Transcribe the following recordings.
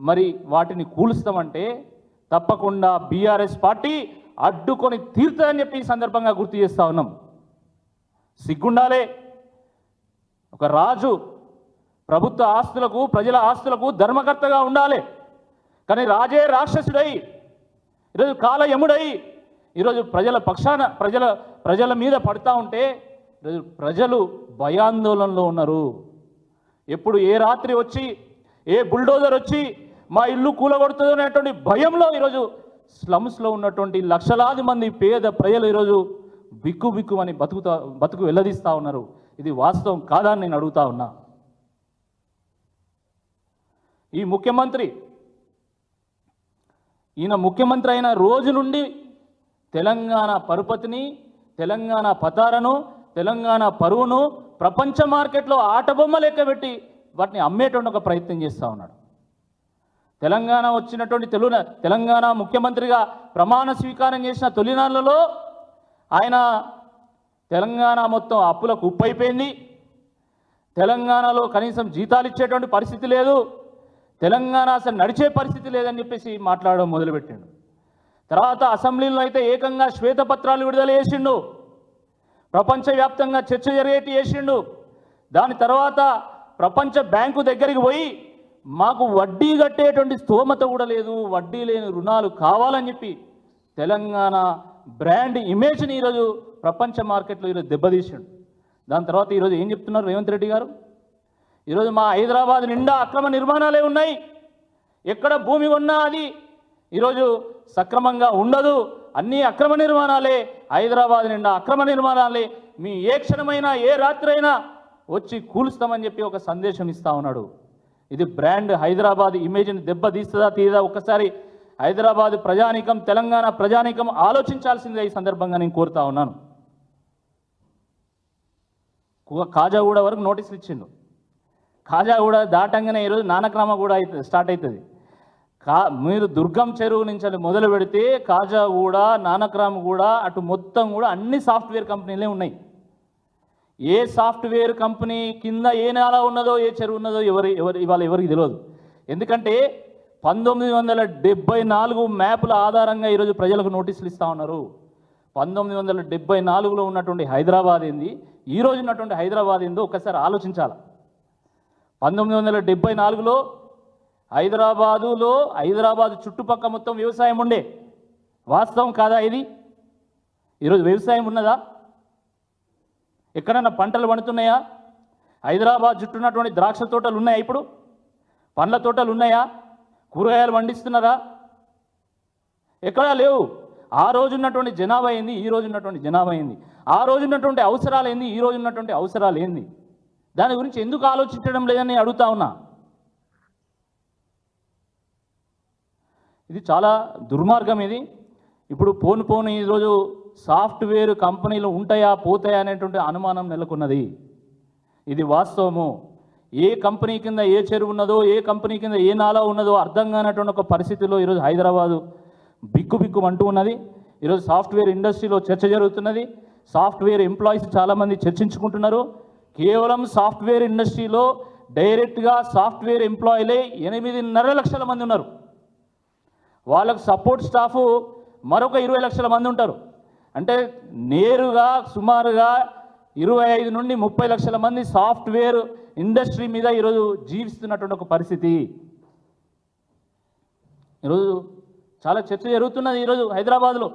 మరి వాటిని కూలుస్తామంటే తప్పకుండా బీఆర్ఎస్ పార్టీ అడ్డుకొని తీరుతుందని చెప్పి ఈ సందర్భంగా గుర్తు చేస్తా ఉన్నాం. సిగ్గుండాలే. ఒక రాజు ప్రభుత్వ ఆస్తులకు ప్రజల ఆస్తులకు ధర్మకర్తగా ఉండాలి. కానీ రాజే రాక్షసుడై ఈరోజు కాలయముడై ఈరోజు ప్రజల పక్షాన ప్రజల ప్రజల మీద పడుతూ ఉంటే ఈరోజు ప్రజలు భయాందోళనలో ఉన్నారు. ఎప్పుడు ఏ రాత్రి వచ్చి ఏ బుల్డోజర్ వచ్చి మా ఇల్లు కూలగొడుతుంది అనేటువంటి భయంలో ఈరోజు స్లమ్స్లో ఉన్నటువంటి లక్షలాది మంది పేద ప్రజలు ఈరోజు బిక్కు అని బతుకుతా బతుకు వెళ్ళదీస్తూ ఉన్నారు. ఇది వాస్తవం కాదా అని నేను అడుగుతా ఉన్నా. ఈ ముఖ్యమంత్రి ఈయన ముఖ్యమంత్రి అయిన రోజు నుండి తెలంగాణ పరుపతిని తెలంగాణ పతారను తెలంగాణ పరువును ప్రపంచ మార్కెట్లో ఆటబొమ్మ లెక్క పెట్టి వాటిని అమ్మేటువంటి ఒక ప్రయత్నం చేస్తూ ఉన్నాడు. తెలంగాణ వచ్చినటువంటి తెలుగు తెలంగాణ ముఖ్యమంత్రిగా ప్రమాణ స్వీకారం చేసిన తొలినాళ్ళలో ఆయన తెలంగాణ మొత్తం అప్పులకు ఉప్పైపోయింది తెలంగాణలో కనీసం జీతాలు ఇచ్చేటువంటి పరిస్థితి లేదు. తెలంగాణ అసలు నడిచే పరిస్థితి లేదని చెప్పేసి మాట్లాడడం మొదలుపెట్టిండు. తర్వాత అసెంబ్లీలో అయితే ఏకంగా శ్వేతపత్రాలు విడుదల చేసిండు. ప్రపంచవ్యాప్తంగా చర్చ జరిగేటి చేసిండు. దాని తర్వాత ప్రపంచ బ్యాంకు దగ్గరికి పోయి మాకు వడ్డీ కట్టేటువంటి స్తోమత కూడా లేదు వడ్డీ లేని రుణాలు కావాలని చెప్పి తెలంగాణ బ్రాండ్ ఇమేజ్ని ఈరోజు ప్రపంచ మార్కెట్లో ఈరోజు దెబ్బతీసాడు. దాని తర్వాత ఈరోజు ఏం చెప్తున్నారు రేవంత్ రెడ్డి గారు? ఈరోజు మా హైదరాబాద్ నిండా అక్రమ నిర్మాణాలే ఉన్నాయి. ఎక్కడ భూమి ఉన్నా అది ఈరోజు సక్రమంగా ఉండదు. అన్నీ అక్రమ నిర్మాణాలే హైదరాబాద్ నిండా అక్రమ నిర్మాణాలే. మీ ఏ క్షణమైనా ఏ రాత్రి అయినా వచ్చి కూలుస్తామని చెప్పి ఒక సందేశం ఇస్తా ఉన్నాడు. ఇది బ్రాండ్ హైదరాబాద్ ఇమేజ్ని దెబ్బతీస్తుందా తీదా ఒక్కసారి హైదరాబాద్ ప్రజానికం తెలంగాణ ప్రజానికం ఆలోచించాల్సిందే ఈ సందర్భంగా నేను కోరుతా ఉన్నాను. కాజాగూడ వరకు నోటీసులు ఇచ్చిండు. కాజాగూడ దాటంగానే ఈరోజు నానక్రామ కూడా అవుతుంది స్టార్ట్ అవుతుంది కా మీరు దుర్గం చెరువు నుంచి మొదలు పెడితే కాజాగూడ నానక్రామ కూడా అటు మొత్తం కూడా అన్ని సాఫ్ట్వేర్ కంపెనీలే ఉన్నాయి. ఏ సాఫ్ట్వేర్ కంపెనీ కింద ఏ నేల ఉన్నదో ఏ చెరువు ఉన్నదో ఎవరి ఎవరు ఇవాళ ఎవరికి తెలియదు. ఎందుకంటే పంతొమ్మిది వందల డెబ్బై నాలుగు మ్యాపుల ఆధారంగా ఈరోజు ప్రజలకు నోటీసులు ఇస్తూ ఉన్నారు. పంతొమ్మిది వందల డెబ్బై నాలుగులో ఉన్నటువంటి హైదరాబాద్ ఏంది? ఈ రోజు ఉన్నటువంటి హైదరాబాద్ ఏందో ఒకసారి ఆలోచించాలి. పంతొమ్మిది వందల డెబ్బై నాలుగులో హైదరాబాదులో హైదరాబాద్ చుట్టుపక్క మొత్తం వ్యవసాయం ఉండే. వాస్తవం కాదా ఇది? ఈరోజు వ్యవసాయం ఉన్నదా? ఎక్కడన్నా పంటలు పండుతున్నాయా? హైదరాబాద్ చుట్టూ ఉన్నటువంటి ద్రాక్ష తోటలు ఉన్నాయా ఇప్పుడు? పండ్ల తోటలు ఉన్నాయా? కూరగాయలు పండిస్తున్నారా? ఎక్కడా లేవు. ఆ రోజు ఉన్నటువంటి జనాభా ఏంది? ఈ రోజు ఉన్నటువంటి జనాభా ఏంది? ఆ రోజు ఉన్నటువంటి అవసరాలు ఏంది? ఈ రోజు ఉన్నటువంటి అవసరాలు ఏంది? దాని గురించి ఎందుకు ఆలోచించడం లేదని అడుగుతా ఉన్నా. ఇది చాలా దుర్మార్గం ఇది. ఇప్పుడు పోను పోను ఈరోజు సాఫ్ట్వేర్ కంపెనీలు ఉంటాయా పోతాయా అనేటువంటి అనుమానం నెలకొన్నది. ఇది వాస్తవము. ఏ కంపెనీ కింద ఏ చెరువు ఉన్నదో ఏ కంపెనీ కింద ఏ నాలా ఉన్నదో అర్థం కానటువంటి ఒక పరిస్థితిలో ఈరోజు హైదరాబాదు బిక్కు బిక్కు అంటూ ఉన్నది. ఈరోజు సాఫ్ట్వేర్ ఇండస్ట్రీలో చర్చ జరుగుతున్నది. సాఫ్ట్వేర్ ఎంప్లాయీస్ చాలామంది చర్చించుకుంటున్నారు. కేవలం సాఫ్ట్వేర్ ఇండస్ట్రీలో డైరెక్ట్గా సాఫ్ట్వేర్ ఎంప్లాయీలే ఎనిమిదిన్నర లక్షల మంది ఉన్నారు. వాళ్ళకు సపోర్ట్ స్టాఫ్ మరొక ఇరవై లక్షల మంది ఉంటారు. అంటే నేరుగా సుమారుగా ఇరవై ఐదు నుండి ముప్పై లక్షల మంది సాఫ్ట్వేర్ ఇండస్ట్రీ మీద ఈరోజు జీవిస్తున్నటువంటి ఒక పరిస్థితి. ఈరోజు చాలా చర్చ జరుగుతున్నది ఈరోజు హైదరాబాద్లో.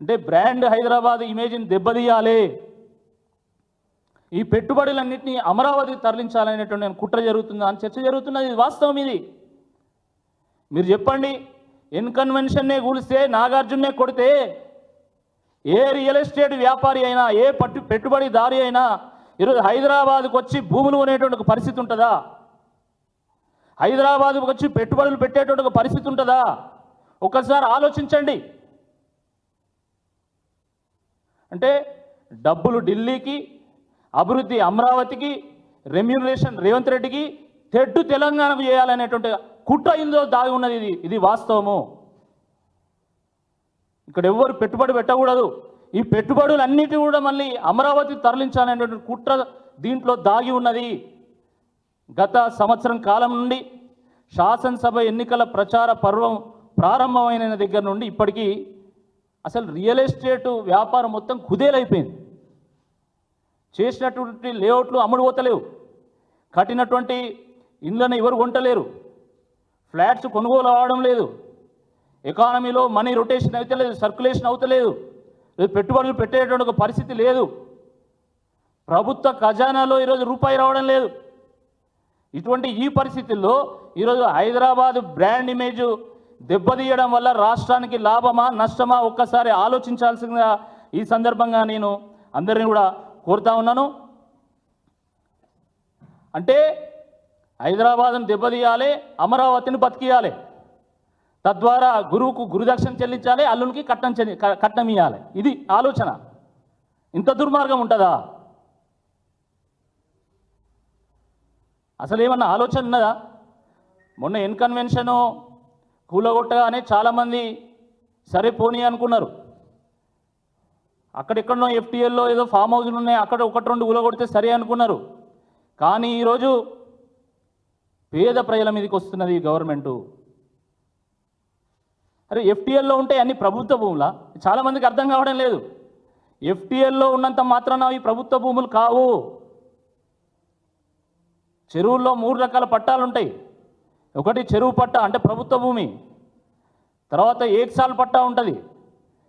అంటే బ్రాండ్ హైదరాబాద్ ఇమేజ్ని దెబ్బతీయాలి. ఈ పెట్టుబడులన్నింటినీ అమరావతికి తరలించాలనేటువంటి కుట్ర జరుగుతుందా. అని చర్చ జరుగుతున్నది ఇది వాస్తవం ఇది. మీరు చెప్పండి ఇన్కన్వెన్షన్నే కూలిస్తే నాగార్జునే కొడితే ఏ రియల్ ఎస్టేట్ వ్యాపారి అయినా ఏ పట్టు పెట్టుబడిదారి అయినా ఈరోజు హైదరాబాద్కు వచ్చి భూములు కొనేటువంటి పరిస్థితి ఉంటుందా? హైదరాబాద్కు వచ్చి పెట్టుబడులు పెట్టేటువంటి పరిస్థితి ఉంటుందా? ఒకసారి ఆలోచించండి. అంటే డబ్బులు ఢిల్లీకి అభివృద్ధి అమరావతికి రెమ్యూనరేషన్ రేవంత్ రెడ్డికి తెడ్డు తెలంగాణకు చేయాలనేటువంటి కుట్ర ఇందులో దాగి ఉన్నది ఇది. ఇది వాస్తవము. ఇక్కడ ఎవ్వరు పెట్టుబడి పెట్టకూడదు. ఈ పెట్టుబడులన్నిటి కూడా మళ్ళీ అమరావతి తరలించాలనేటువంటి కుట్ర దీంట్లో దాగి ఉన్నది. గత సంవత్సరం కాలం నుండి శాసనసభ ఎన్నికల ప్రచార పర్వం ప్రారంభమైన దగ్గర నుండి ఇప్పటికీ అసలు రియల్ ఎస్టేట్ వ్యాపారం మొత్తం కుదేలైపోయింది. చేసినటువంటి లేఅవుట్లు అమ్ముడుపోతలేవు. కట్టినటువంటి ఇండ్లను ఎవరు కొంటలేరు. ఫ్లాట్స్ కొనుగోలు అవడం లేదు. ఎకానమీలో మనీ రొటేషన్ అవుతలేదు సర్క్యులేషన్ అవుతలేదు. పెట్టుబడులు పెట్టేటువంటి ఒక పరిస్థితి లేదు. ప్రభుత్వ ఖజానాలో ఈరోజు రూపాయి రావడం లేదు. ఇటువంటి ఈ పరిస్థితుల్లో ఈరోజు హైదరాబాద్ బ్రాండ్ ఇమేజ్ దెబ్బతీయడం వల్ల రాష్ట్రానికి లాభమా నష్టమా ఒక్కసారి ఆలోచించాల్సిందిగా ఈ సందర్భంగా నేను అందరిని కూడా కోరుతా ఉన్నాను. అంటే హైదరాబాద్ను దెబ్బతీయాలి అమరావతిని బతికియాలి. తద్వారా గురువుకు గురుదక్షిణ చెల్లించాలి అల్లునికి కట్నం చెల్లి కట్నం ఇవ్వాలి ఇది ఆలోచన. ఇంత దుర్మార్గం ఉంటుందా? అసలు ఏమన్నా ఆలోచన ఉన్నదా? మొన్న ఇన్కన్వెన్షను కూలగొట్టగానే చాలామంది సరే పోనీ అనుకున్నారు. అక్కడెక్కడనో ఎఫ్టీఎల్లో ఏదో ఫామ్ హౌస్లు ఉన్నాయి అక్కడ ఒకటి రెండు కూలగొడితే సరే అనుకున్నారు. కానీ ఈరోజు పేద ప్రజల మీదకి వస్తున్నది గవర్నమెంటు. అరే ఎఫ్టీఎల్లో ఉంటే అన్ని ప్రభుత్వ భూములా? చాలామందికి అర్థం కావడం లేదు. ఎఫ్టీఎల్లో ఉన్నంత మాత్రాన అవి ప్రభుత్వ భూములు కావు. చెరువుల్లో మూడు రకాల పట్టాలు ఉంటాయి ఒకటి చెరువు పట్ట అంటే ప్రభుత్వ భూమి. తర్వాత ఏక్సాల్ పట్టా ఉంటుంది.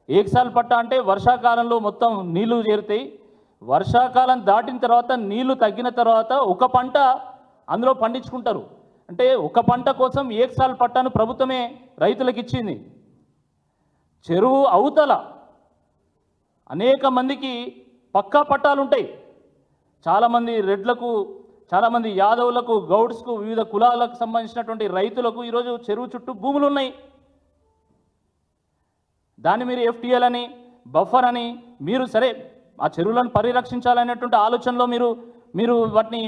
ఏక్సాల్ పట్టా అంటే వర్షాకాలంలో మొత్తం నీళ్ళు చేరుతాయి. వర్షాకాలం దాటిన తర్వాత నీళ్ళు తగ్గిన తర్వాత ఒక పంట అందులో పండించుకుంటారు. అంటే ఒక పంట కోసం ఏక్సాల్ పట్టాను ప్రభుత్వమే రైతులకు ఇచ్చింది. చెరువు అవతల అనేక మందికి పక్కా పట్టాలు ఉంటాయి. చాలామంది రెడ్లకు చాలామంది యాదవులకు గౌడ్స్కు వివిధ కులాలకు సంబంధించినటువంటి రైతులకు ఈరోజు చెరువు చుట్టూ భూములు ఉన్నాయి దాన్ని మీరు ఎఫ్టీఎల్ అని బఫర్ అని మీరు సరే ఆ చెరువులను పరిరక్షించాలనేటువంటి ఆలోచనలో మీరు మీరు వాటిని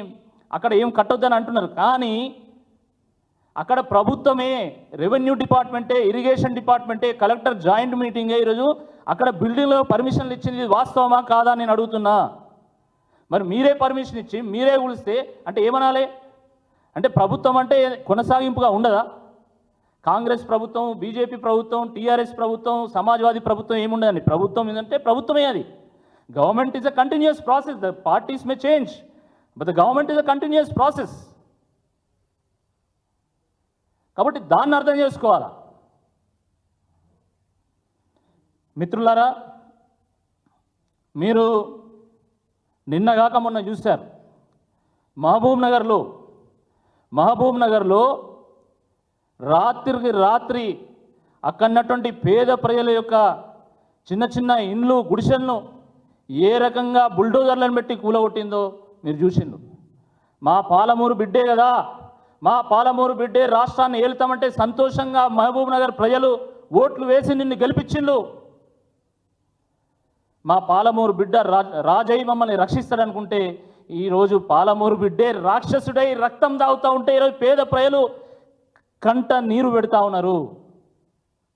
అక్కడ ఏం కట్టొద్దని అంటున్నారు. కానీ అక్కడ ప్రభుత్వమే రెవెన్యూ డిపార్ట్మెంటే ఇరిగేషన్ డిపార్ట్మెంటే కలెక్టర్ జాయింట్ మీటింగే ఈరోజు అక్కడ బిల్డింగ్లో పర్మిషన్లు ఇచ్చింది ఇది వాస్తవమా కాదా అని నేను అడుగుతున్నా. మరి మీరే పర్మిషన్ ఇచ్చి మీరే కూలిస్తే అంటే ఏమనాలి? అంటే ప్రభుత్వం అంటే కొనసాగింపుగా ఉండదా? కాంగ్రెస్ ప్రభుత్వం బీజేపీ ప్రభుత్వం టీఆర్ఎస్ ప్రభుత్వం సమాజ్వాదీ ప్రభుత్వం ఏముండదండి? ప్రభుత్వం ఏంటంటే ప్రభుత్వమే అది. Government is a continuous process the parties may change but the government is a continuous process కాబట్టి దాన్ని అర్థం చేసుకోవాలా? మిత్రులారా మీరు నిన్నగాక మొన్న చూశారు మహబూబ్ నగర్లో మహబూబ్ నగర్లో రాత్రికి రాత్రి అక్కడన్నటువంటి పేద ప్రజల యొక్క చిన్న చిన్న ఇండ్లు గుడిసెలను ఏ రకంగా బుల్డోజర్లను పెట్టి కూలగొట్టిందో మీరు చూసిండు. మా పాలమూరు బిడ్డే కదా. మా పాలమూరు బిడ్డే రాష్ట్రాన్ని ఏలుతామంటే సంతోషంగా మహబూబ్ నగర్ ప్రజలు ఓట్లు వేసి నిన్ను గెలిపించిండు. మా పాలమూరు బిడ్డ రా రాజయ్య మమ్మల్ని రక్షిస్తాడనుకుంటే ఈరోజు పాలమూరు బిడ్డే రాక్షసుడై రక్తం దాగుతూ ఉంటే ఈరోజు పేద ప్రజలు కంట నీరు పెడతా ఉన్నారు.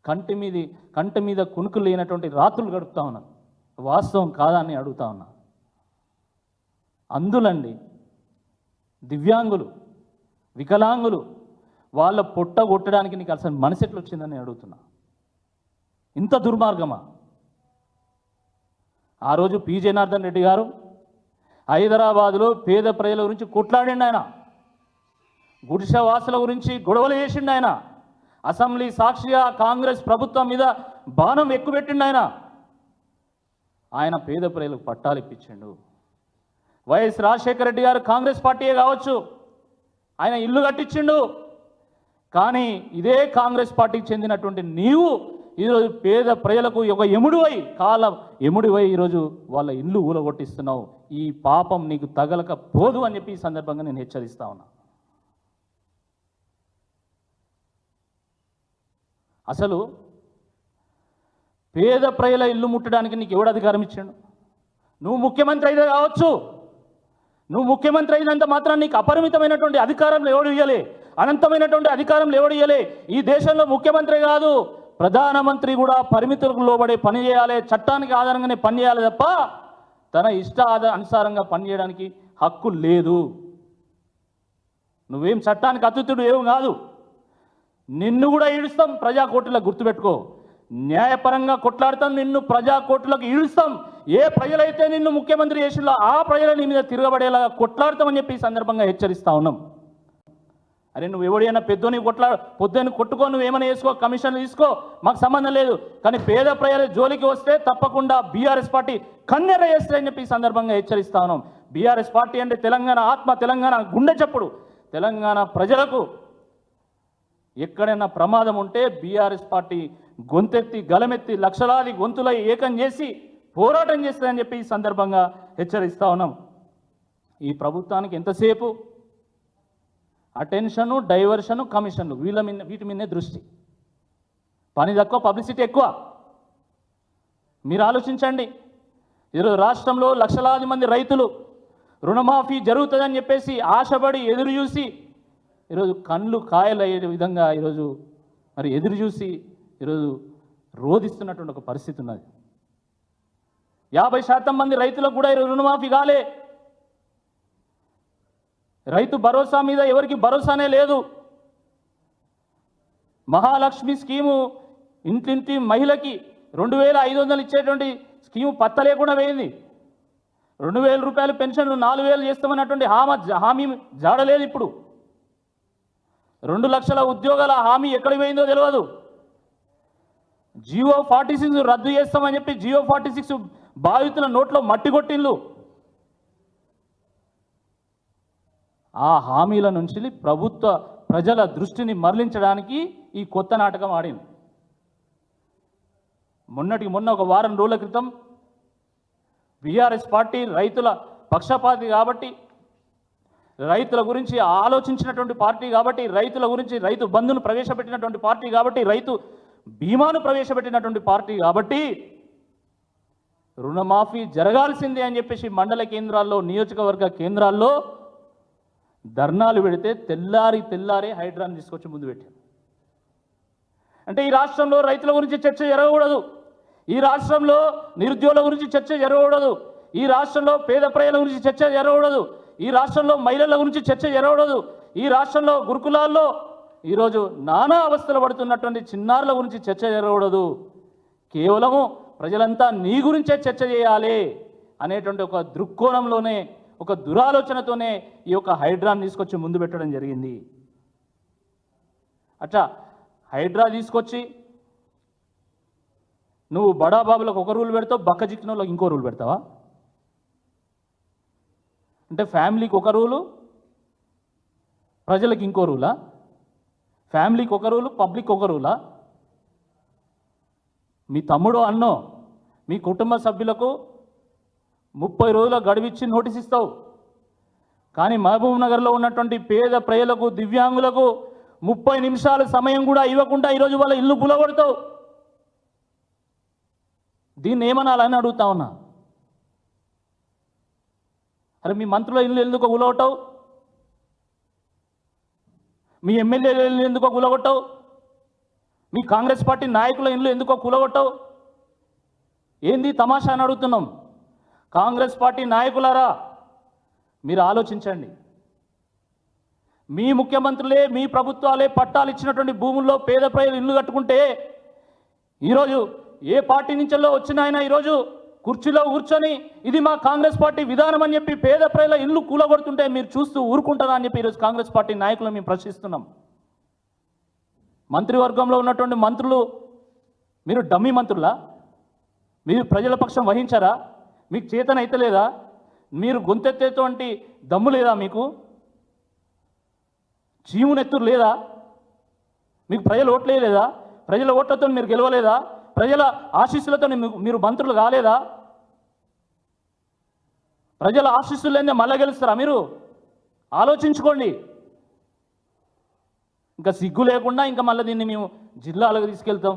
కంటి మీద కంటి మీద కునుకు లేనటువంటి రాత్రులు గడుపుతా ఉన్నారు. వాస్తవం కాదా అని అడుగుతా ఉన్నా. అందులండి దివ్యాంగులు వికలాంగులు వాళ్ళ పొట్ట కొట్టడానికి నీకు అసలు మనసు ఎట్లా వచ్చిందని నేను అడుగుతున్నా. ఇంత దుర్మార్గమా? ఆ రోజు పి. జనార్దన్ రెడ్డి గారు హైదరాబాదులో పేద ప్రజల గురించి కొట్లాడిండు ఆయన. గుడిసెవాసుల గురించి గొడవలు చేసిండు ఆయన. అసెంబ్లీ సాక్షిగా కాంగ్రెస్ ప్రభుత్వం మీద బాణం ఎక్కుపెట్టిండు ఆయన. ఆయన పేద ప్రజలకు పట్టాలు ఇప్పించిండు. వైఎస్ రాజశేఖర రెడ్డి గారు కాంగ్రెస్ పార్టీయే కావచ్చు. ఆయన ఇల్లు కట్టించిండు. కానీ ఇదే కాంగ్రెస్ పార్టీకి చెందినటువంటి నీవు ఈరోజు పేద ప్రజలకు ఒక ఎముడివై కాలం ఎముడివై ఈరోజు వాళ్ళ ఇల్లు ఊలగొట్టిస్తున్నావు. ఈ పాపం నీకు తగలక పోదు అని చెప్పి ఈ సందర్భంగా నేను హెచ్చరిస్తా ఉన్నా. అసలు పేద ప్రజల ఇల్లు ముట్టడానికి నీకు ఎవడు అధికారం ఇచ్చాడు? నువ్వు ముఖ్యమంత్రి అయితే కావచ్చు. నువ్వు ముఖ్యమంత్రి అయినంత మాత్రం నీకు అపరిమితమైనటువంటి అధికారం ఎవడు ఇయ్యలే? అనంతమైనటువంటి అధికారం ఎవడు ఇయ్యలే? ఈ దేశంలో ముఖ్యమంత్రి కాదు ప్రధానమంత్రి కూడా పరిమితులకు లోబడే పని చేయాలి చట్టానికి ఆధారంగానే పని చేయాలి తప్ప తన ఇష్ట అనుసారంగా పనిచేయడానికి హక్కు లేదు. నువ్వేం చట్టానికి అతిథుడు ఏం కాదు. నిన్ను కూడా ఈడుస్తాం ప్రజా గుర్తుపెట్టుకో. న్యాయపరంగా కొట్లాడతాం నిన్ను ప్రజా కోర్టులకు ఈడుస్తాం. ఏ ప్రజలైతే నిన్ను ముఖ్యమంత్రి చేసిందో ఆ ప్రజల నీ మీద తిరగబడేలాగా కొట్లాడతామని చెప్పి ఈ సందర్భంగా హెచ్చరిస్తా ఉన్నాం. అరే నువ్వు ఎవడైనా పెద్దోని కొట్లా పొద్దుని కొట్టుకో నువ్వు ఏమైనా వేసుకో కమిషన్లు తీసుకో మాకు సంబంధం లేదు. కానీ పేద ప్రజల జోలికి వస్తే తప్పకుండా బీఆర్ఎస్ పార్టీ కన్నెర చేస్తారని చెప్పి ఈ సందర్భంగా హెచ్చరిస్తా ఉన్నాం. బీఆర్ఎస్ పార్టీ అంటే తెలంగాణ ఆత్మ తెలంగాణ గుండె చప్పుడు. తెలంగాణ ప్రజలకు ఎక్కడైనా ప్రమాదం ఉంటే బీఆర్ఎస్ పార్టీ గొంతెత్తి గలమెత్తి లక్షలాది గొంతులై ఏకం చేసి పోరాటం చేస్తుందని చెప్పి ఈ సందర్భంగా హెచ్చరిస్తా ఉన్నాం. ఈ ప్రభుత్వానికి ఎంతసేపు? అటెన్షను డైవర్షను కమిషన్లు వీళ్ళ మీద వీటి మీదనే దృష్టి. పని తక్కువ పబ్లిసిటీ ఎక్కువ. మీరు ఆలోచించండి. ఈరోజు రాష్ట్రంలో లక్షలాది మంది రైతులు రుణమాఫీ జరుగుతుందని చెప్పేసి ఆశపడి ఎదురు చూసి ఈరోజు కళ్ళు కాయలయ్యే విధంగా ఈరోజు మరి ఎదురు చూసి ఈరోజు రోధిస్తున్నటువంటి ఒక పరిస్థితి ఉన్నది. యాభై శాతం మంది రైతులకు కూడా రుణమాఫీ కాలే. రైతు భరోసా మీద ఎవరికి భరోసానే లేదు. మహాలక్ష్మి స్కీము ఇంటింటి మహిళకి రెండు వేల ఐదు వందలు ఇచ్చేటువంటి స్కీము పత్త లేకుండా పోయింది. రెండు వేల రూపాయలు పెన్షన్ నాలుగు వేలు చేస్తామన్నటువంటి హామీ హామీ జాడలేదు ఇప్పుడు. రెండు లక్షల ఉద్యోగాల హామీ ఎక్కడ పోయిందో తెలియదు జియో ఫార్టీ సిక్స్ రద్దు చేస్తామని చెప్పి జియో ఫార్టీ సిక్స్ బాధితుల నోట్లో మట్టి కొట్టిండ్లు. ఆ హామీల నుంచి ప్రభుత్వ ప్రజల దృష్టిని మరలించడానికి ఈ కొత్త నాటకం ఆడింది. మొన్నటికి మొన్న ఒక వారం రోజుల క్రితం బీఆర్ఎస్ పార్టీ రైతుల పక్షపాతి కాబట్టి రైతుల గురించి ఆలోచించినటువంటి పార్టీ కాబట్టి రైతుల గురించి రైతు బంధును ప్రవేశపెట్టినటువంటి పార్టీ కాబట్టి రైతు బీమాను ప్రవేశపెట్టినటువంటి పార్టీ కాబట్టి రుణమాఫీ జరగాల్సిందే అని చెప్పేసి మండల కేంద్రాల్లో నియోజకవర్గ కేంద్రాల్లో ధర్నాలు పెడితే తెల్లారి తెల్లారి హైడ్రాన్ తీసుకొచ్చి ముందు పెట్టారు. అంటే ఈ రాష్ట్రంలో రైతుల గురించి చర్చ జరగకూడదు. ఈ రాష్ట్రంలో నిరుద్యోగుల గురించి చర్చ జరగకూడదు. ఈ రాష్ట్రంలో పేద ప్రజల గురించి చర్చ జరగకూడదు. ఈ రాష్ట్రంలో మహిళల గురించి చర్చ జరగకూడదు. ఈ రాష్ట్రంలో గురుకులాల్లో ఈరోజు నానా అవస్థలు పడుతున్నటువంటి చిన్నారుల గురించి చర్చ జరగకూడదు. కేవలము ప్రజలంతా నీ గురించే చర్చ చేయాలి అనేటువంటి ఒక దృక్కోణంలోనే ఒక దురాలోచనతోనే ఈ యొక్క హైడ్రాను తీసుకొచ్చి ముందు పెట్టడం జరిగింది. అట్లా హైడ్రా తీసుకొచ్చి నువ్వు బడాబాబులకు ఒక రూల్ పెడతావు బక్క చిక్కిన వాళ్ళకి ఇంకో రూల్ పెడతావా? అంటే ఫ్యామిలీకి ఒక రూలు ప్రజలకు ఇంకో రూలా? ఫ్యామిలీకి ఒక రూలు పబ్లిక్ ఒక రూలా? మీ తమ్ముడు అన్నో మీ కుటుంబ సభ్యులకు ముప్పై రోజుల గడువిచ్చి నోటీస్ ఇస్తావు. కానీ మహబూబ్ నగర్లో ఉన్నటువంటి పేద ప్రజలకు దివ్యాంగులకు ముప్పై నిమిషాల సమయం కూడా ఇవ్వకుండా ఈరోజు వాళ్ళ ఇల్లు పులగొడతావు దీన్ని ఏమనాలని అడుగుతా ఉన్నా. అరే మీ మంత్రుల ఇల్లు ఎందుకు గులగొట్టవు మీ ఎమ్మెల్యేల ఇల్లు ఎందుకో గులగొట్టవు మీ కాంగ్రెస్ పార్టీ నాయకుల ఇల్లు ఎందుకో కూలగొట్టవు ఏంది తమాషా అని అడుగుతున్నాం? కాంగ్రెస్ పార్టీ నాయకులారా మీరు ఆలోచించండి. మీ ముఖ్యమంత్రులే మీ ప్రభుత్వాలే పట్టాలు ఇచ్చినటువంటి భూముల్లో పేద ప్రజలు ఇల్లు కట్టుకుంటే ఈరోజు ఏ పార్టీ నుంచెల్లో వచ్చిన ఆయన ఈరోజు కుర్చీలో కూర్చొని ఇది మా కాంగ్రెస్ పార్టీ విధానం అని చెప్పి పేద ప్రజల ఇల్లు కూలగొడుతుంటే మీరు చూస్తూ ఊరుకుంటారా అని చెప్పి ఈరోజు కాంగ్రెస్ పార్టీ నాయకులను మేము ప్రశ్నిస్తున్నాం. మంత్రివర్గంలో ఉన్నటువంటి మంత్రులు మీరు డమ్మీ మంత్రులా? మీరు ప్రజల పక్షం వహించారా? మీకు చేతన లేదా? మీరు గొంతెత్తేటువంటి దమ్ము లేదా మీకు? చీమునెత్తురు లేదా? మీకు ప్రజలు ఓట్లే లేదా ప్రజల ఓట్లతో మీరు గెలవలేదా? ప్రజల ఆశీస్సులతో మీరు మంత్రులు కాలేదా? ప్రజల ఆశీస్సులు లేదే మళ్ళా గెలుస్తారా మీరు? ఆలోచించుకోండి. ఇంకా సిగ్గు లేకుండా ఇంకా మళ్ళీ దీన్ని మేము జిల్లాలకు తీసుకెళ్తాం.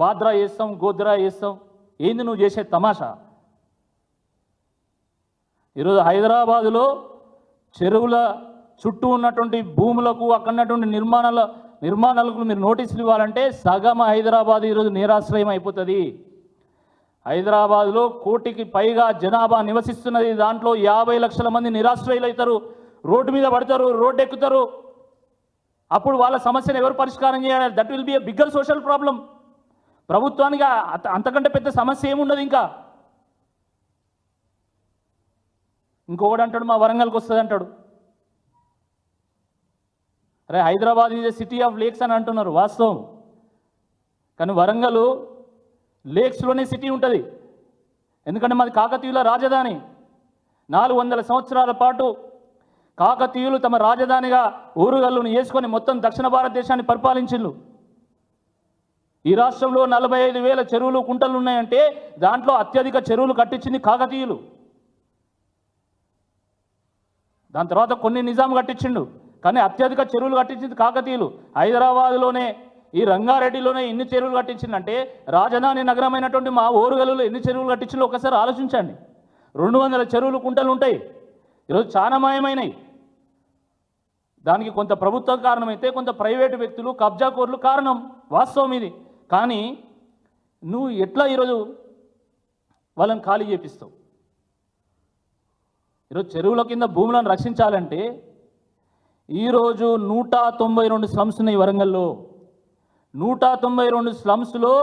వాద్రా వేస్తాం గోద్రా వేస్తాం ఏంది నువ్వు చేసే తమాషా? ఈరోజు హైదరాబాదులో చెరువుల చుట్టూ ఉన్నటువంటి భూములకు అక్కడ ఉన్నటువంటి నిర్మాణాల నిర్మాణాలకు మీరు నోటీసులు ఇవ్వాలంటే సగం హైదరాబాద్ ఈరోజు నిరాశ్రయం అయిపోతుంది. హైదరాబాద్లో కోటికి పైగా జనాభా నివసిస్తున్నది. దాంట్లో యాభై లక్షల మంది నిరాశ్రయులు అవుతారు. రోడ్డు మీద పడతారు రోడ్డు ఎక్కుతారు అప్పుడు వాళ్ళ సమస్యను ఎవరు పరిష్కారం చేయాలి? That will be a bigger social problem ప్రభుత్వానికి అంత- అంతకంటే పెద్ద సమస్య ఏముండదు ఇంకా. ఇంకొకడు అంటాడు మా వరంగల్కి వస్తుంది అంటాడు. అరే Hyderabad is city of lakes అని అంటున్నారు వాస్తవం. కానీ వరంగల్ లేక్స్లోనే సిటీ ఉంటుంది. ఎందుకంటే మాది కాకతీయుల రాజధాని. నాలుగు వందల సంవత్సరాల పాటు కాకతీయులు తమ రాజధానిగా ఊరుగల్లును వేసుకొని మొత్తం దక్షిణ భారతదేశాన్ని పరిపాలించిండ్రు. ఈ రాష్ట్రంలో నలభై ఐదు వేల చెరువులు కుంటలు ఉన్నాయంటే దాంట్లో అత్యధిక చెరువులు కట్టించింది కాకతీయులు. దాని తర్వాత కొన్ని నిజాం కట్టించిండు కానీ అత్యధిక చెరువులు కట్టించింది కాకతీయులు. హైదరాబాద్లోనే ఈ రంగారెడ్డిలోనే ఎన్ని చెరువులు కట్టించిందంటే రాజధాని నగరమైనటువంటి మా ఓరుగలలో ఎన్ని చెరువులు కట్టించిందో ఒకసారి ఆలోచించండి. రెండు వందల చెరువులు కుంటలు ఉంటాయి. ఈరోజు చాలా మాయమైనవి దానికి కొంత ప్రభుత్వం కారణమైతే కొంత ప్రైవేటు వ్యక్తులు కబ్జాకోర్లు కారణం వాస్తవం ఇది. కానీ నువ్వు ఎట్లా ఈరోజు వాళ్ళని ఖాళీ చేపిస్తావు? ఈరోజు చెరువుల కింద భూములను రక్షించాలంటే ఈరోజు నూట తొంభై రెండు స్లమ్స్ ఉన్నాయి వరంగల్లో. నూట తొంభై రెండు స్లమ్స్లో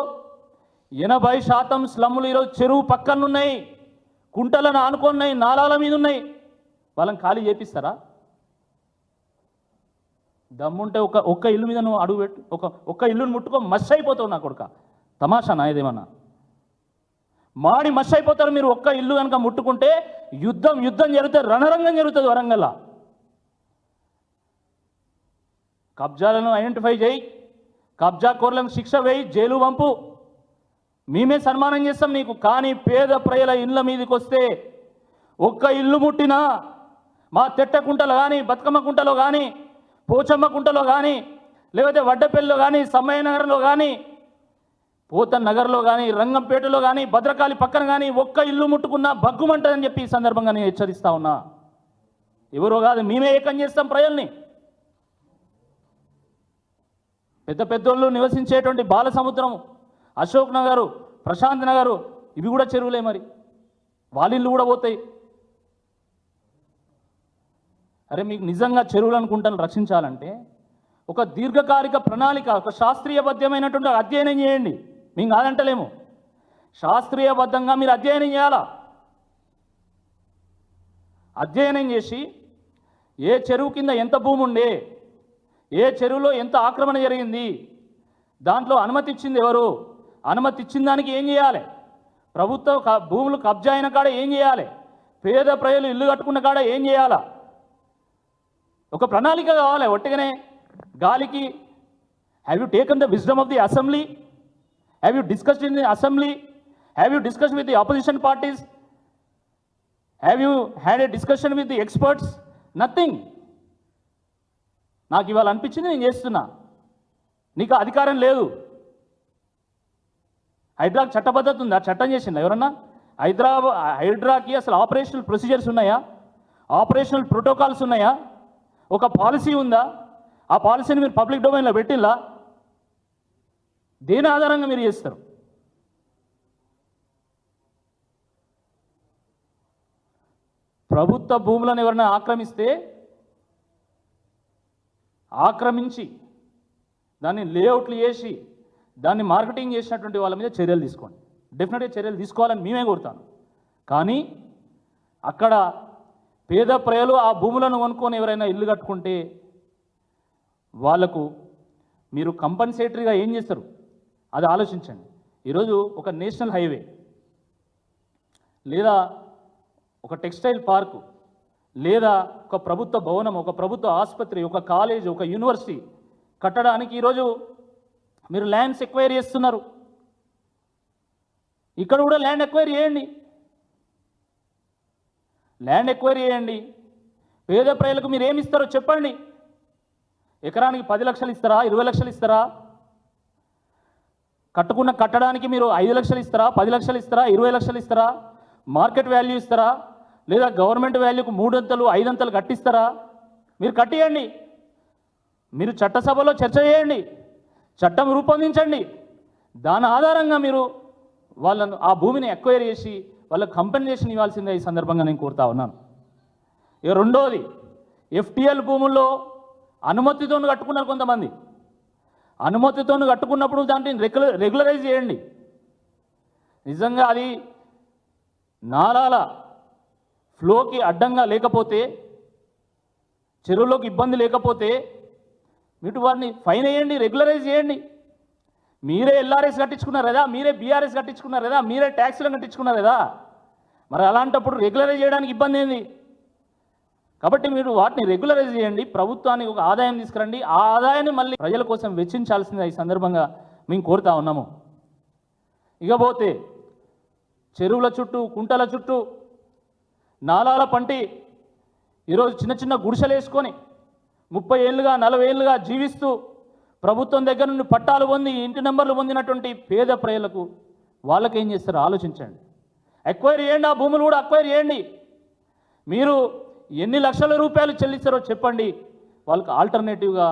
ఎనభై శాతం స్లమ్లు ఈరోజు చెరువు పక్కన ఉన్నాయి కుంటలను ఆనుకున్నాయి నాలాల మీద ఉన్నాయి వాళ్ళని ఖాళీ చేపిస్తారా? దమ్ముంటే ఒక ఒక్క ఇల్లు మీద నువ్వు అడుగు పెట్టు ఒక ఒక్క ఇల్లును ముట్టుకో మస్ అయిపోతావు నా కొడుక. తమాషా నా ఇదేమన్నా మాడి మస్ అయిపోతారు మీరు ఒక్క ఇల్లు కనుక ముట్టుకుంటే యుద్ధం యుద్ధం జరిగితే రణరంగం జరుగుతుంది వరంగల్లా. కబ్జాలను ఐడెంటిఫై చేయి కబ్జా కోర్లను శిక్ష వేయి జైలు పంపు. మేమే సన్మానం చేస్తాం నీకు కానీ పేద ప్రజల ఇళ్ళ మీదకి వస్తే ఒక్క ఇల్లు ముట్టినా మా తెట్టకుంటలో కానీ బతుకమ్మ కుంటలో కానీ పోచమ్మ కుంటలో కానీ లేకపోతే వడ్డపల్లిలో కానీ సమ్మయ్య నగర్లో కానీ పోతన్ నగర్లో కానీ రంగంపేటలో కానీ భద్రకాళి పక్కన కానీ ఒక్క ఇల్లు ముట్టుకున్నా బగ్గుమంటదని చెప్పి ఈ సందర్భంగా నేను హెచ్చరిస్తా ఉన్నా. ఎవరో కాదు మేమే ఏకం చేస్తాం ప్రజల్ని. పెద్ద పెద్దోళ్ళు నివసించేటువంటి బాలసముద్రం అశోక్ నగరు ప్రశాంత్ నగరు ఇవి కూడా చెరువులే మరి. వాళ్ళ ఇల్లు కూడా పోతాయి. అరే మీకు నిజంగా చెరువులు అనుకుంటాను రక్షించాలంటే ఒక దీర్ఘకాలిక ప్రణాళిక ఒక శాస్త్రీయబద్ధమైనటువంటి అధ్యయనం చేయండి. మేము కాదంటలేము. శాస్త్రీయబద్ధంగా మీరు అధ్యయనం చేయాలా? అధ్యయనం చేసి ఏ చెరువు కింద ఎంత భూమి ఉండే ఏ చెరువులో ఎంత ఆక్రమణ జరిగింది దాంట్లో అనుమతి ఇచ్చింది ఎవరు? అనుమతి ఇచ్చిన దానికి ఏం చేయాలి? ప్రభుత్వ భూములు కబ్జా అయిన కాడ ఏం చేయాలి? పేద ప్రజలు ఇల్లు కట్టుకున్న కాడ ఏం చేయాలా? ఒక ప్రణాళిక కావాలి ఒట్టిగానే. గాలికి have you taken the wisdom of the assembly have you discussed in the assembly have you discuss with the opposition parties have you had a discussion with the experts nothing నాకు ఇవాళ అనిపించింది నేను చేస్తున్నా. నీకు అధికారం లేదు. హైడ్రాకి చట్టబద్ధత ఉందా? చట్టం చేసిందా ఎవరన్నా? హైదరాబాద్ హైడ్రాకి అసలు ఆపరేషనల్ ప్రొసీజర్స్ ఉన్నాయా? ఆపరేషనల్ ప్రోటోకాల్స్ ఉన్నాయా? ఒక పాలసీ ఉందా? ఆ పాలసీని మీరు పబ్లిక్ డొమైన్లో పెట్టిల్లా? దేని ఆధారంగా మీరు చేస్తారు? ప్రభుత్వ భూములను ఎవరైనా ఆక్రమిస్తే ఆక్రమించి దాన్ని లేఅవుట్లు చేసి దాన్ని మార్కెటింగ్ చేసినటువంటి వాళ్ళ మీద చర్యలు తీసుకోండి. డెఫినెట్గా చర్యలు తీసుకోవాలని మేమే కోరుతాను. కానీ అక్కడ పేద ప్రజలు ఆ భూములను కొనుక్కొని ఎవరైనా ఇల్లు కట్టుకుంటే వాళ్ళకు మీరు కంపన్సేటరీగా ఏం చేస్తారు? అది ఆలోచించండి. ఈరోజు ఒక నేషనల్ హైవే లేదా ఒక టెక్స్టైల్ పార్కు లేదా ఒక ప్రభుత్వ భవనం ఒక ప్రభుత్వ ఆసుపత్రి ఒక కాలేజ్ ఒక యూనివర్సిటీ కట్టడానికి ఈరోజు మీరు ల్యాండ్స్ ఎక్వైర్ చేస్తున్నారు. ఇక్కడ కూడా ల్యాండ్ ఎక్వైర్ చేయండి. ల్యాండ్ ఎక్వైర్ చేయండి. పేద ప్రజలకు మీరు ఏమి ఇస్తారో చెప్పండి. ఎకరానికి పది లక్షలు ఇస్తారా? ఇరవై లక్షలు ఇస్తారా? కట్టుకున్న కట్టడానికి మీరు ఐదు లక్షలు ఇస్తారా? పది లక్షలు ఇస్తారా? ఇరవై లక్షలు ఇస్తారా? మార్కెట్ వాల్యూ ఇస్తారా? లేదా గవర్నమెంట్ వాల్యూకు మూడంతలు ఐదంతలు కట్టిస్తారా? మీరు కట్టియండి. మీరు చట్టసభలో చర్చ చేయండి. చట్టం రూపొందించండి. దాని ఆధారంగా మీరు వాళ్ళను ఆ భూమిని ఎక్వైర్ చేసి వాళ్ళకి కంపెన్సేషన్ ఇవ్వాల్సిందే ఈ సందర్భంగా నేను కోరుతా ఉన్నాను. ఇక రెండోది ఎఫ్టిఎల్ భూముల్లో అనుమతితో కట్టుకున్నారు కొంతమంది. అనుమతితో కట్టుకున్నప్పుడు దాంట్లో రెగ్యులర్ రెగ్యులరైజ్ చేయండి. నిజంగా అది నాలాల ఫ్లోకి అడ్డంగా లేకపోతే చెరువులోకి ఇబ్బంది లేకపోతే మీరు వారిని ఫైన్ వేయండి రెగ్యులరైజ్ చేయండి. మీరే ఎల్ఆర్ఎస్ కట్టించుకున్నారు కదా మీరే బీఆర్ఎస్ కట్టించుకున్నారు కదా మీరే ట్యాక్స్లను కట్టించుకున్నారు కదా. మరి అలాంటప్పుడు రెగ్యులరైజ్ చేయడానికి ఇబ్బంది ఏంది? కాబట్టి మీరు వాటిని రెగ్యులరైజ్ చేయండి ప్రభుత్వానికి ఒక ఆదాయం తీసుకురండి. ఆ ఆదాయాన్ని మళ్ళీ ప్రజల కోసం వెచ్చించాల్సింది ఈ సందర్భంగా మేము కోరుతా ఉన్నాము. ఇకపోతే చెరువుల చుట్టూ కుంటల చుట్టూ నాలాల పంటి ఈరోజు చిన్న చిన్న గుడిసెలు వేసుకొని ముప్పై ఏళ్ళుగా నలభై ఏళ్ళుగా జీవిస్తూ ప్రభుత్వం దగ్గర నుండి పట్టాలు పొంది ఇంటి నెంబర్లు పొందినటువంటి పేద ప్రజలకు వాళ్ళకి ఏం చేస్తారో ఆలోచించండి. ఎక్వైర్ చేయండి ఆ భూములు కూడా అక్వైర్ చేయండి. మీరు ఎన్ని లక్షల రూపాయలు చెల్లిస్తారో చెప్పండి. వాళ్ళకి ఆల్టర్నేటివ్గా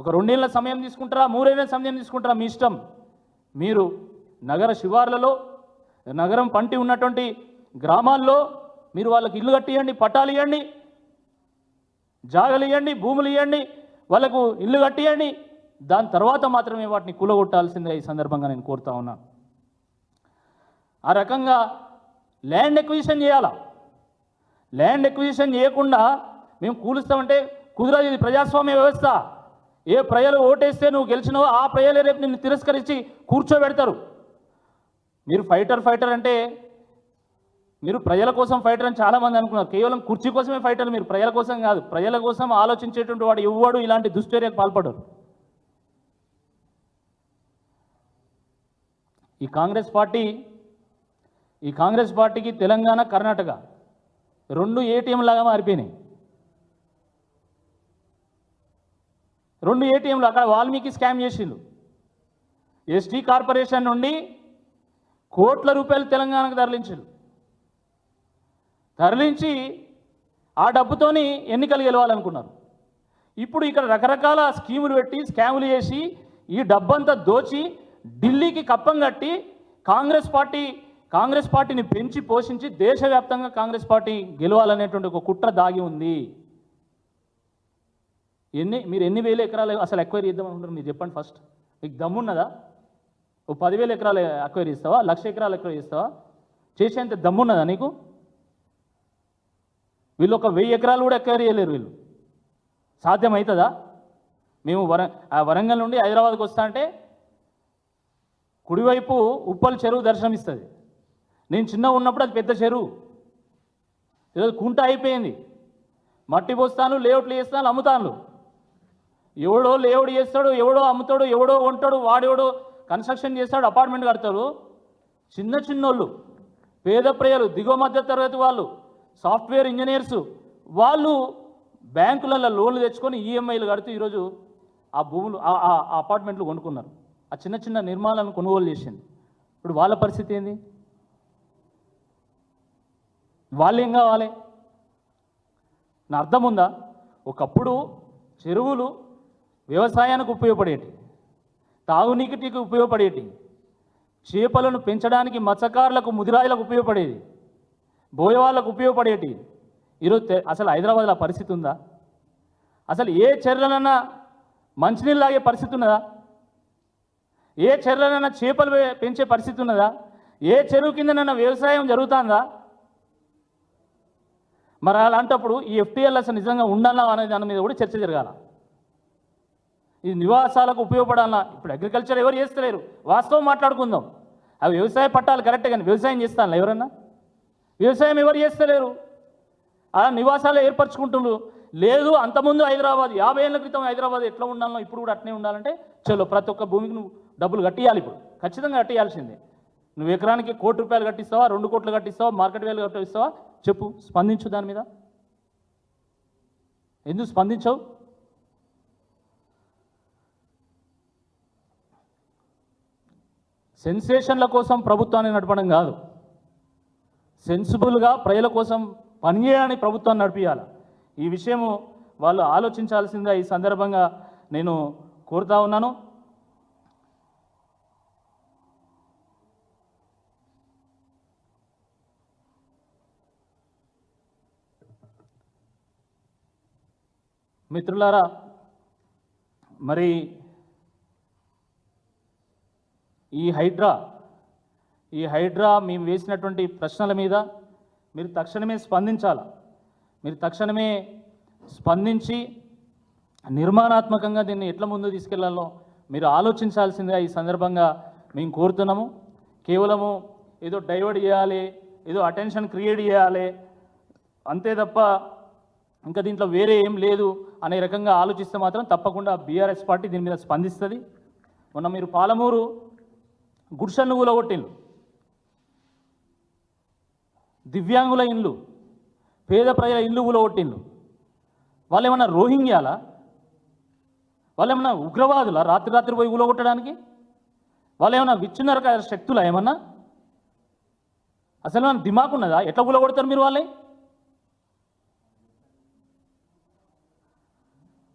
ఒక రెండేళ్ళ సమయం తీసుకుంటారా మూడేళ్ళ సమయం తీసుకుంటారా మీ ఇష్టం. మీరు నగర శివార్లలో నగరం పంటి ఉన్నటువంటి గ్రామాల్లో మీరు వాళ్ళకి ఇల్లు కట్టియండి పట్టాలు ఇవ్వండి జాగలు ఇవ్వండి భూములు ఇవ్వండి వాళ్ళకు ఇల్లు కట్టియండి. దాని తర్వాత మాత్రమే వాటిని కూలగొట్టాల్సిందే ఈ సందర్భంగా నేను కోరుతా ఉన్నాను ఆ రకంగా ల్యాండ్ ఎక్విజిషన్ చేయాలా? ల్యాండ్ ఎక్విజిషన్ చేయకుండా మేము కూలుస్తామంటే కుదరదు ఇది ప్రజాస్వామ్య వ్యవస్థ. ఏ ప్రజలు ఓటేస్తే నువ్వు గెలిచినావో ఆ ప్రజలే రేపు నిన్ను తిరస్కరించి కూర్చోబెడతారు. మీరు ఫైటర్ ఫైటర్ అంటే మీరు ప్రజల కోసం ఫైటర్ అని చాలామంది అనుకున్నారు. కేవలం కుర్చీ కోసమే ఫైటర్ మీరు. ప్రజల కోసం కాదు. ప్రజల కోసం ఆలోచించేటువంటి వాడు ఎవ్వడు ఇలాంటి దుశ్చర్యకు పాల్పడరు. ఈ కాంగ్రెస్ పార్టీ ఈ కాంగ్రెస్ పార్టీకి తెలంగాణ కర్ణాటక రెండు ఏటీఎం లాగా మారిపోయినాయి. రెండు ఏటీఎంలు అక్కడ వాల్మీకి స్కామ్ చేసిండు ఎస్టీ కార్పొరేషన్ నుండి కోట్ల రూపాయలు తెలంగాణకు తరలించారు తరలించి ఆ డబ్బుతోని ఎన్నికలు గెలవాలనుకున్నారు. ఇప్పుడు ఇక్కడ రకరకాల స్కీములు పెట్టి స్కాములు చేసి ఈ డబ్బంతా దోచి ఢిల్లీకి కప్పం కట్టి కాంగ్రెస్ పార్టీ కాంగ్రెస్ పార్టీని పెంచి పోషించి దేశవ్యాప్తంగా కాంగ్రెస్ పార్టీ గెలవాలనేటువంటి ఒక కుట్ర దాగి ఉంది. ఎన్ని మీరు ఎన్ని వేల ఎకరాలు అసలు ఎక్వైరీ చేద్దాం అనుకుంటారు మీరు చెప్పండి ఫస్ట్ మీకు దమ్మున్నదా ఓ పదివేల ఎకరాలు ఎక్వైరీ ఇస్తావా లక్ష ఎకరాలు ఎక్వైరీ ఇస్తావా చేసేంత దమ్మున్నదా నీకు? వీళ్ళు ఒక వెయ్యి ఎకరాలు కూడా ఎక్వైరీ చేయలేరు వీళ్ళు. సాధ్యమవుతుందా మేము వర ఆ వరంగల్ నుండి హైదరాబాద్కి వస్తా అంటే కుడివైపు ఉప్పల్ చెరువు దర్శనమిస్తుంది. నేను చిన్న ఉన్నప్పుడు అది పెద్ద చెరువు. ఈరోజు కుంట అయిపోయింది. మట్టి పోస్తాను లేఅవుట్లు చేస్తాను అమ్ముతాను. ఎవడో లేఅవుట్ చేస్తాడు ఎవడో అమ్ముతాడు ఎవడో కొంటాడు వాడెవడో కన్స్ట్రక్షన్ చేస్తాడు అపార్ట్మెంట్ కడతాడు చిన్న చిన్నోళ్ళు పేద ప్రజలు దిగువ మధ్య తరగతి వాళ్ళు సాఫ్ట్వేర్ ఇంజనీర్స్ వాళ్ళు బ్యాంకులలో లోన్లు తెచ్చుకొని ఈఎంఐలు కడుతూ ఈరోజు ఆ భూములు ఆ అపార్ట్మెంట్లు కొనుక్కున్నారు. ఆ చిన్న చిన్న నిర్మాణాలను కొనుగోలు చేసింది. ఇప్పుడు వాళ్ళ పరిస్థితి ఏంది? వాళ్ళు ఏం కావాలి? నా అర్థం ఉందా ఒకప్పుడు చెరువులు వ్యవసాయానికి ఉపయోగపడేటి తాగునీటికి ఉపయోగపడేటి చేపలను పెంచడానికి మత్స్యకారులకు ముదిరాయిలకు ఉపయోగపడేది బోయవాళ్ళకు ఉపయోగపడేటి. ఈరోజు అసలు హైదరాబాద్లో పరిస్థితి ఉందా? అసలు ఏ చెర్లనన్నా మంచినీళ్ళు లాగే పరిస్థితి ఉన్నదా? ఏ చెర్లనన్నా చేపలు పెంచే పరిస్థితి ఉన్నదా? ఏ చెరువు కిందనైనా వ్యవసాయం జరుగుతుందా? మరి అలాంటప్పుడు ఈ ఎఫ్టీఎల్ అసలు నిజంగా ఉండాలా అనే దాని మీద కూడా చర్చ జరగాల. ఇది నివాసాలకు ఉపయోగపడాలా? ఇప్పుడు అగ్రికల్చర్ ఎవరు చేస్తలేరు? వాస్తవం మాట్లాడుకుందాం. అవి వ్యవసాయ పట్టాలు కరెక్టే కానీ వ్యవసాయం చేస్తాను ఎవరన్నా? వ్యవసాయం ఎవరు చేస్తలేరు? అలా నివాసాలు ఏర్పరచుకుంటున్నారు. లేదు అంతకుముందు హైదరాబాద్ యాభై ఏళ్ళ క్రితం హైదరాబాద్ ఎట్లా ఉండాలో ఇప్పుడు కూడా అట్నే ఉండాలంటే చలో ప్రతి ఒక్క భూమికి నువ్వు డబ్బులు కట్టియాలి ఇప్పుడు. ఖచ్చితంగా కట్టియాల్సిందే. నువ్వు ఎకరానికి కోటి రూపాయలు కట్టిస్తావా? రెండు కోట్లు కట్టిస్తావా? మార్కెట్ వేలు కట్టిస్తావా? చెప్పు స్పందించు దాని మీద. ఎందుకు స్పందించవు? సెన్సేషన్ల కోసం ప్రభుత్వాన్ని నడపడం కాదు. సెన్సిబుల్గా ప్రజల కోసం పనిచేయడానికి ప్రభుత్వాన్ని నడిపించాలి ఈ విషయము వాళ్ళు ఆలోచించాల్సిందిగా ఈ సందర్భంగా నేను కోరుతా ఉన్నాను. మిత్రులారా మరి ఈ హైడ్రా ఈ హైడ్రా మేము వేసినటువంటి ప్రశ్నల మీద మీరు తక్షణమే స్పందించాలి? మీరు తక్షణమే స్పందించి నిర్మాణాత్మకంగా దీన్ని ఎట్లా ముందు తీసుకెళ్ళాలో మీరు ఆలోచించాల్సిందిగా ఈ సందర్భంగా మేము కోరుతున్నాము. కేవలము ఏదో డైవర్ట్ చేయాలి ఏదో అటెన్షన్ క్రియేట్ చేయాలి అంతే తప్ప ఇంకా దీంట్లో వేరే ఏం లేదు అనే రకంగా ఆలోచిస్తే మాత్రం తప్పకుండా బీఆర్ఎస్ పార్టీ దీని మీద స్పందిస్తుంది. మొన్న మీరు పాలమూరు గుడిసెలను కూలగొట్టిండ్రు దివ్యాంగుల ఇండ్లు పేద ప్రజల ఇల్లు కూలగొట్టిండ్రు వాళ్ళు ఏమన్నా రోహింగ్యాలా? వాళ్ళు ఏమన్నా ఉగ్రవాదులా? రాత్రి రాత్రి పోయి కూలగొట్టడానికి వాళ్ళు ఏమన్నా విచ్చున్నరక శక్తులా ఏమన్నా? అసలు ఏమన్నా దిమాకు ఉన్నదా? ఎట్లా కూలగొడతారు మీరు వాళ్ళే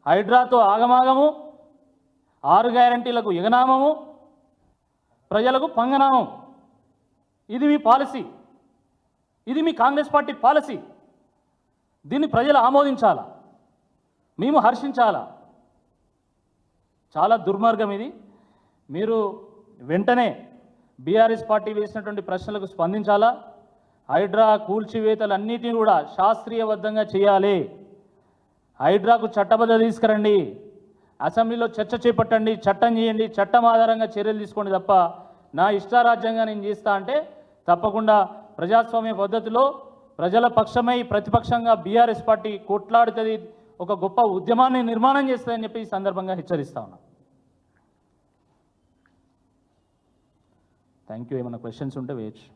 హైడ్రాతో ఆగమాగము ఆరు గ్యారంటీలకు యుగనామము ప్రజలకు పంగనామం. ఇది మీ పాలసీ. ఇది మీ కాంగ్రెస్ పార్టీ పాలసీ. దీన్ని ప్రజలు ఆమోదించాలా? మేము హర్షించాలా? చాలా దుర్మార్గం ఇది. మీరు వెంటనే బీఆర్ఎస్ పార్టీ వేసినటువంటి ప్రశ్నలకు స్పందించాలా? హైడ్రా కూల్చివేతలన్నిటిని కూడా శాస్త్రీయబద్ధంగా చేయాలి. హైడ్రాకు చట్టబద్ధ తీసుకురండి. అసెంబ్లీలో చర్చ చేపట్టండి చట్టం చేయండి చట్టం ఆధారంగా చర్యలు తీసుకోండి తప్ప నా ఇష్టారాజ్యంగా నేను చేస్తా అంటే తప్పకుండా ప్రజాస్వామ్య పద్ధతిలో ప్రజల పక్షమై ప్రతిపక్షంగా బీఆర్ఎస్ పార్టీ కొట్లాడుతుంది ఒక గొప్ప ఉద్యమాన్ని నిర్మాణం చేస్తుందని చెప్పి ఈ సందర్భంగా హెచ్చరిస్తా ఉన్నా. థ్యాంక్ యూ ఏమైనా క్వశ్చన్స్ ఉంటే వేయచ్చు.